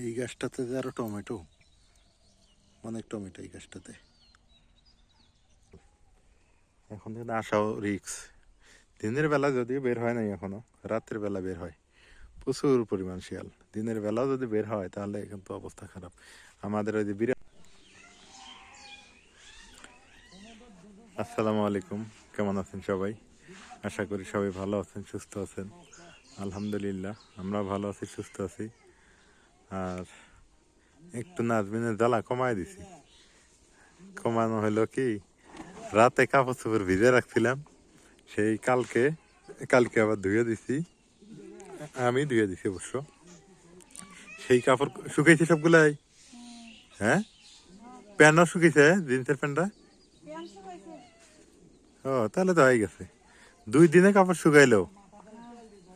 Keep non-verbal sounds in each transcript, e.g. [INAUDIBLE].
এই গাছটাতে আরও টমেটো, অনেক টমেটো এই গাছটাতে। এখন কিন্তু আসাও রিক্স দিনের বেলা যদিও বের হয় নাই এখনও রাত্রের বেলা বের হয়। প্রচুর পরিমাণ শিয়াল। দিনের বেলাও যদি বের হয়, তাহলে কিন্তু অবস্থা খারাপ। আমাদের ওই যে বিরাট আসসালামু আলাইকুম। কেমন আছেন সবাই? আশা করি সবাই ভালো আছেন, সুস্থ আছেন। আলহামদুলিল্লাহ আমরা ভালো আছি, সুস্থ আছি। আর একটু নাজমিনের জ্বালা কমায় দিছি। কমানো হলো কি, রাতে কাপড় চোপড় ভিজে রাখছিলাম, সেই কালকে কালকে আবার ধুয়ে দিছি। আমি ধুয়ে দিছি অবশ্য। সেই কাপড় শুকাইছি সবগুলাই? হ্যাঁ? প্যান্টও শুকিয়েছে জিন্সের প্যান্টটা? ও, তাহলে তো হয়ে গেছে। দুই দিনে কাপড় শুকাইলো।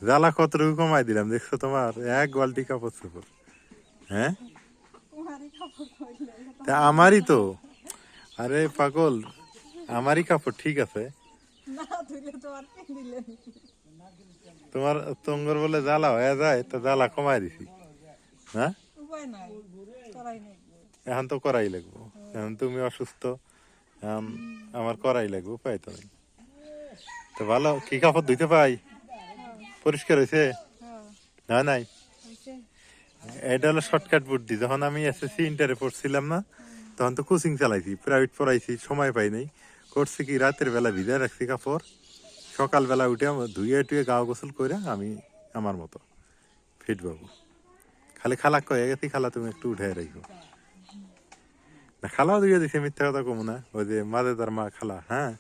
জ্বালা কতটুকু কমাই দিলাম, দেখছ তোমার, এক বালতি কাপড় চোপড়। হ্যাঁ? তা আমারই তো। আরে পাগল আমারই কাপড় ঠিক আছে। তোমার তঙ্গর বলে জ্বালা হয়ে যায় তো জ্বালা কমাই দিছি। হ্যাঁ এখন তো করাই লাগবো। এখন তুমি অসুস্থ আমার করাই লাগবে উপায় তো তো ভালো কি কাপড় ধুইতে পাই? পরিষ্কার হয়েছে হ্যাঁ। না নাই? এটা হলো শর্টকাট বুদ্ধি। যখন আমি এসএসসি ইন্টারে পড়ছিলাম না, তখন তো কোচিং চালাইছি প্রাইভেট পড়াইছি, সময় পাই নাই। করছি কি, রাতের বেলা ভিজায় রাখছি কাপড়। সকালবেলা উঠে ধুয়ে টুয়ে গাও গোসল করে আমি আমার মতো ফিট বাবু। খালি খালা কয়ে গেছি খালা, তুমি একটু উঠে রাখো না, খালাও ধুয়ে দিছে, মিথ্যা কথা কমু না। ওই যে মাঝে তার মা খালা হ্যাঁ?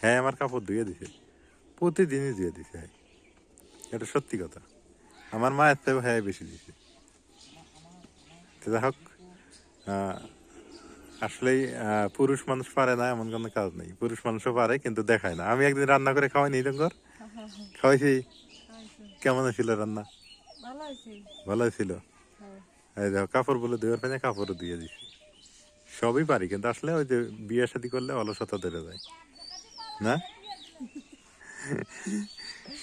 হ্যাঁ আমার কাপড় ধুয়ে দিছে। প্রতিদিনই ধুয়ে দিছে এটা সত্যি কথা। আমার মায়ের থেকেও হ্যাঁ বেশি দিছে। যাই হোক আসলেই পুরুষ মানুষ পারে না এমন কোনো কাজ নেই। পুরুষ মানুষও পারে কিন্তু দেখায় না। আমি একদিন রান্না করে খাওয়াই নি ডঙ্গর খাওয়াইছি। কেমন ছিল রান্না? ভালো ছিল হ্যাঁ। এই দেখো কাপড় বলে দেওয়ার পেনে কাপড়ও দিয়ে দিছি। সবই পারি কিন্তু আসলে ওই যে বিয়ে শাদী করলে অলসতা ধরে যায়। না? [LAUGHS]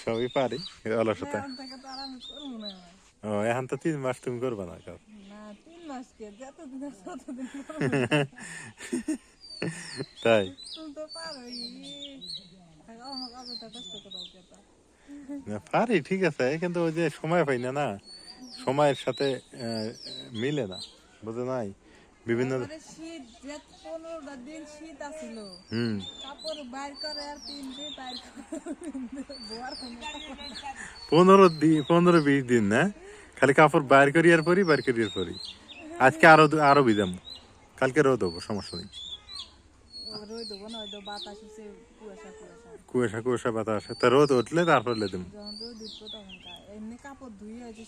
সবই পারি অলসতা। ও এখন তো তিন মাস তুমি করবে না কাজ তাই পারো ঠিক আছে কিন্তু ওই যে সময় পাই না না সময়ের সাথে মিলে না বুঝে নাই বিভিন্ন তারপরে শীত যে পনেরোটা দিন শীত আছিল হুম কাপড় বাইর করে আর পিনবে বাইর করে বোয়ার কোনো কাপড় নাই। পনেরো দিন পনেরো বিশ দিন না খালি কাপড় বাইর করি আর পরি, বাইর করি আর পরি। আজকে আরও আরও বিদাম। কালকে রোদ হব, সমস্যা নেই। দেবো কুয়াশা কুয়াশা বাতাস। তা রোদ উঠলে তারপর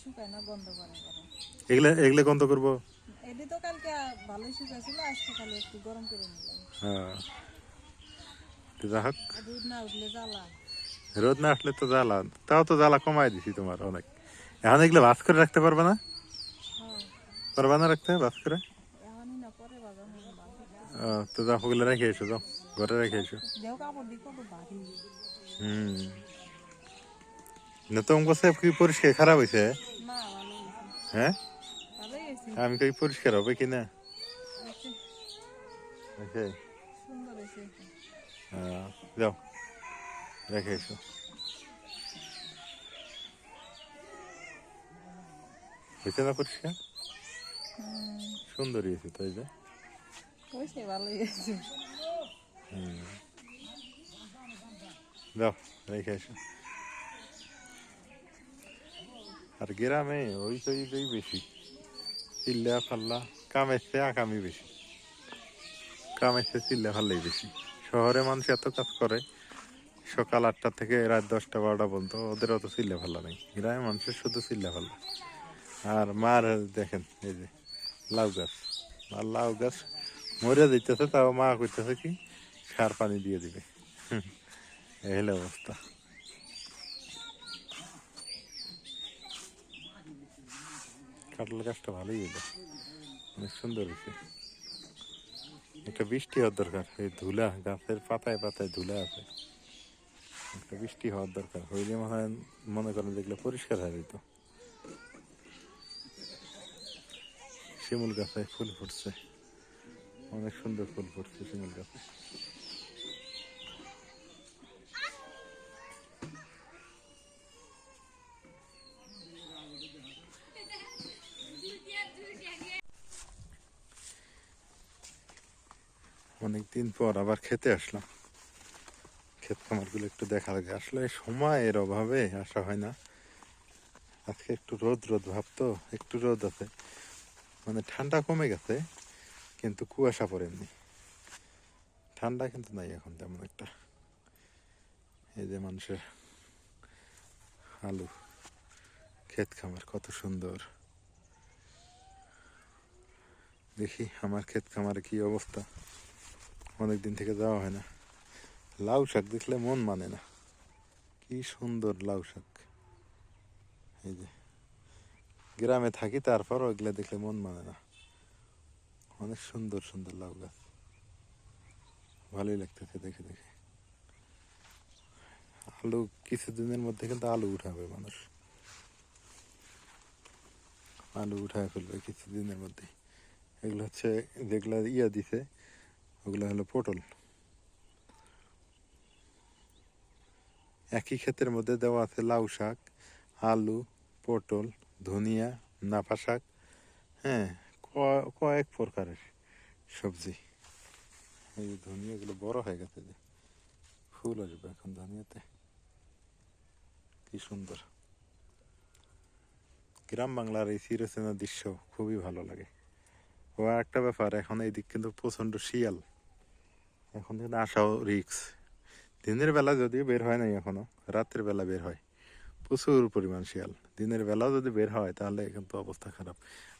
শুকায় না গন্ধ করব? হ্যাঁ। রোদ না আসলে তো জ্বালা। তাও তো জ্বালা কমাই দিছি তোমার অনেক। এখন এগুলো ভাস করে রাখতে পারবে না? হ্যাঁ পারবে না রাখতে ভাস করে? তো যাও ওগুলো রেখে এসো যাও ঘরে রেখে এসো। হুম। না তোমার কাছে কি পরিষ্কার খারাপ হয়েছে হ্যাঁ? আমি কই পরিষ্কার হবে কি না? আহ, যাও রেখে এসো। হয়েছে না পরিষ্কার হুম সুন্দর হয়েছে তাই যে? হয়েছে ভালোই হয়েছে। রেখে এসো আর গ্রামে ওই তো বেশি। চিল্লা ফাল্লা কামেছে আকামি বেশি। কামেছে চিল্লা ফাল্লাই বেশি। শহরে মানুষ এত কাজ করে সকাল আটটা থেকে রাত দশটা বারোটা পর্যন্ত ওদের অত চিল্লা ফাল্লা নেই। গ্রামে মানুষের শুধু চিল্লা ফাল্লা। আর মার দেখেন, এই যে, লাউ গাছ। আর লাউ গাছ মরে দিতেছে তাও মা করতেছে কি, সার পানি দিয়ে দিবে। এই অবস্থা। কাটল গাছটা ভালোই হলো অনেক সুন্দর হয়েছে একটা বৃষ্টি হওয়ার দরকার, এই ধুলা, গাছের পাতায় পাতায় ধুলা আছে। একটা বৃষ্টি হওয়ার দরকার। হইলে মনে হয়, মনে করেন যেগুলো পরিষ্কার হয়ে যেত। শিমুল গাছে ফুল ফুটছে। অনেক সুন্দর ফুল ফুটছে শিমুল গাছে। অনেকদিন পর আবার খেতে আসলাম। ক্ষেত খামারগুলো একটু দেখা লাগে। আসলে সময়ের অভাবে আসা হয় না। আজকে একটু রোদ রোদ ভাব তো, একটু রোদ আছে। মানে ঠান্ডা কমে গেছে, কিন্তু কুয়াশা পড়েনি। ঠান্ডা কিন্তু নাই এখন তেমন একটা। এই যে মানুষের আলু, ক্ষেত খামার কত সুন্দর। দেখি আমার ক্ষেত খামারে কি অবস্থা। অনেক দিন থেকে যাওয়া হয় না। লাউ শাক দেখলে মন মানে না। কি সুন্দর লাউ শাক। এই যে গ্রামে থাকি তারপর ওইগুলা দেখলে মন মানে না। অনেক সুন্দর সুন্দর লাউ গাছ। ভালোই লাগতেছে দেখে দেখে। আলু কিছুদিনের মধ্যে কিন্তু আলু উঠাবে মানুষ। আলু উঠায় ফেলবে কিছুদিনের মধ্যে এগুলো হচ্ছে যেগুলো ইয়া দিছে, ওগুলো হলো পটল। একই ক্ষেতের মধ্যে দেওয়া আছে লাউ শাক, আলু, পটল। ধনিয়া নাপা শাক হ্যাঁ কয়েক প্রকারের সবজি। এই যে ধনিয়াগুলো বড় হয়ে গেছে যে, ফুল আসবে এখন ধনিয়াতে। কি সুন্দর। গ্রাম বাংলার এই চিরচেনা দৃশ্য খুবই ভালো লাগে। ও একটা ব্যাপার, এখন এইদিক কিন্তু প্রচণ্ড শিয়াল। এখন কিন্তু আসাও রিক্স দিনের বেলা যদিও বের হয় নাই এখনও, রাতের বেলা বের হয়। প্রচুর পরিমাণ শিয়াল। দিনের বেলাও যদি বের হয়, তাহলে কিন্তু অবস্থা খারাপ।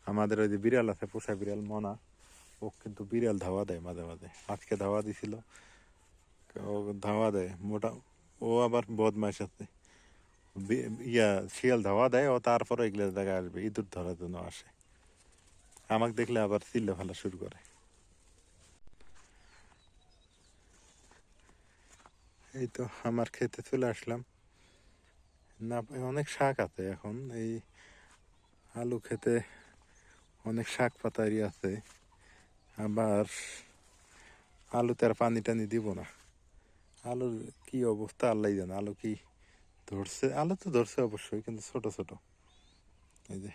আমাদের ওই যে বিড়াল আছে, পোষা বিড়াল মনা, ও কিন্তু বিড়াল ধাওয়া দেয় মাঝে মাঝে। আজকে ধাওয়া দিছিল, ও ধাওয়া দেয়। মোটা, ও আবার বদমাইশ আছে। ইয়া, শিয়াল ধাওয়া দেয়, ও তারপরে এগুলো জায়গায় আসবে, ইঁদুর ধরার জন্য আসে। আমাকে দেখলে আবার চিল্লে ফেলা শুরু করে। এই তো, আমার খেতে চলে আসলাম। না, অনেক শাক আছে এখন। এই আলু খেতে অনেক শাক পাতারি আছে। আবার আলুতে আর পানি টানি দিব না। আলুর কি অবস্থা আল্লাহ জানে। আলু কি ধরছে? আলু তো ধরছে অবশ্যই, কিন্তু ছোট ছোট। এই যে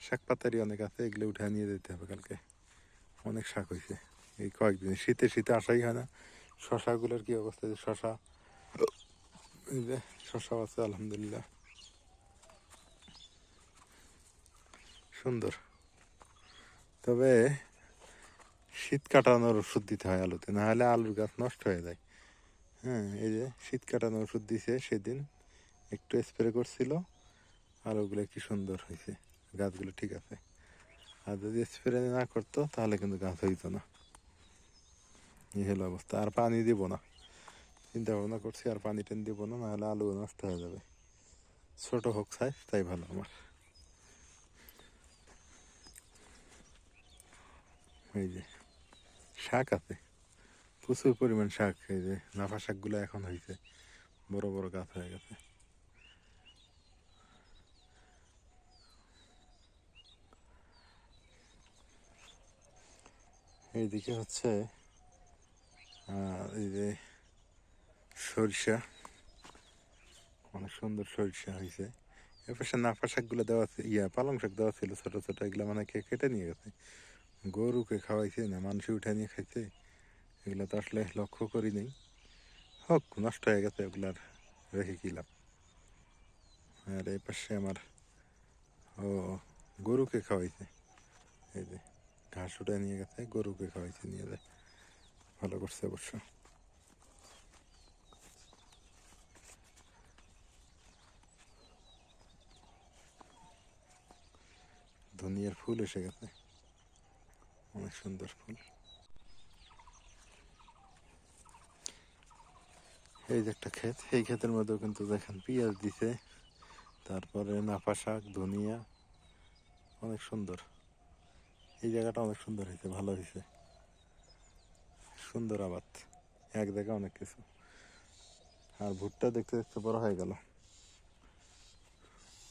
শাক পাতারি অনেক আছে, এগুলো উঠে নিয়ে যেতে হবে কালকে। অনেক শাক হয়েছে। এই কয়েকদিন শীতে শীতে আসাই হয় না। শশাগুলোর কি অবস্থা? শশা এই যে আছে আলহামদুলিল্লাহ সুন্দর তবে শীত কাটানোর ওষুধ দিতে হয় আলুতে না হলে আলুর গাছ নষ্ট হয়ে যায় হ্যাঁ এই যে শীত কাটানোর ওষুধ দিছে সেদিন একটু স্প্রে করছিল আলুগুলো কি সুন্দর হয়েছে গাছগুলো ঠিক আছে আর যদি স্প্রে না করতো তাহলে কিন্তু গাছ হইতো না এই হলো অবস্থা আর পানি দিব না চিন্তা ভাবনা করছি আর পানি টানি দিব না, নাহলে আলু নষ্ট হয়ে যাবে। ছোট হোক সাইজ তাই ভালো আমার। এই যে, শাক আছে। প্রচুর পরিমাণ শাক, এই যে নাফা শাকগুলো এখন হয়েছে বড় বড় গাছ হয়ে গেছে। এইদিকে হচ্ছে এই যে সরিষা। অনেক সুন্দর সরিষা হয়েছে এর পাশে নাফা শাকগুলো দেওয়া আছে, ইয়া পালং শাক দেওয়া ছিল ছোট ছোট, এগুলো মানে কে কেটে নিয়ে গেছে। গরুকে খাওয়াইছে না মানুষ উঠে নিয়ে খাইছে। এগুলো তো আসলে লক্ষ্য করি নেই। হোক, নষ্ট হয়ে গেছে এগুলার, রেখে কি লাভ? আর এই পাশে আমার, ও, গরুকে খাওয়াইছে। এই যে, ঘাস উঠে নিয়ে গেছে, গরুকে খাওয়াইছে, নিয়ে যায়। ভালো করছে অবশ্য। ধনিয়ার ফুল এসে গেছে। অনেক সুন্দর ফুল। এই যে একটা ক্ষেত, এই ক্ষেতের মধ্যেও কিন্তু দেখেন পেঁয়াজ দিছে, তারপরে নাফা শাক, ধনিয়া, অনেক সুন্দর। এই জায়গাটা অনেক সুন্দর হয়েছে, ভালো হয়েছে। সুন্দর আবাদ, এক জায়গায় অনেক কিছু। আর ভুট্টা দেখতে দেখতে বড় হয়ে গেল।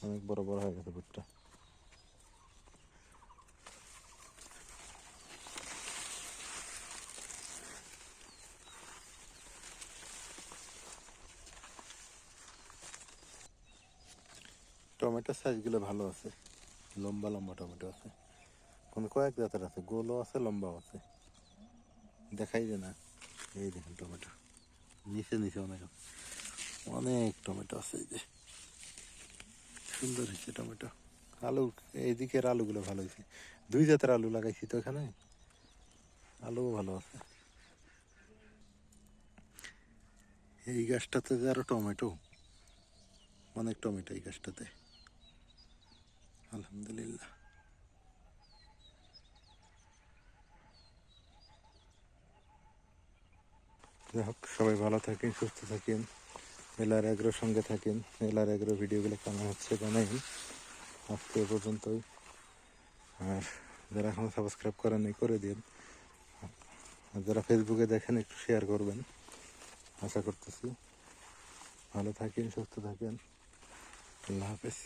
অনেক বড় বড় হয়ে গেছে ভুট্টা। টমেটোর সাইজগুলো ভালো আছে। লম্বা লম্বা টমেটো আছে। কোন কয়েক জাতের আছে, গোলও আছে, লম্বাও আছে। দেখাই যায় না। এই দেখুন টমেটো। নিচে নিচে অনেক অনেক টমেটো আছে এই যে। সুন্দর হয়েছে টমেটো। আলু এইদিকের আলুগুলো ভালো হয়েছে। দুই জাতের আলু লাগাইছি তো এখানে। আলুও ভালো আছে। এই গাছটাতে যে আরও টমেটো। অনেক টমেটো এই গাছটাতে। আলহামদুলিল্লাহ। যাই হোক, সবাই ভালো থাকেন, সুস্থ থাকেন এলার এগ্রোর সঙ্গে থাকেন এলার এগ্রো ভিডিওগুলো কেমন হচ্ছে জানাইন আজকে পর্যন্তই। আর যারা এখনও সাবস্ক্রাইব করেন করে দিন আর যারা ফেসবুকে দেখেন, একটু শেয়ার করবেন। আশা করতেছি। ভালো থাকেন, সুস্থ থাকেন। আল্লাহ হাফেজ।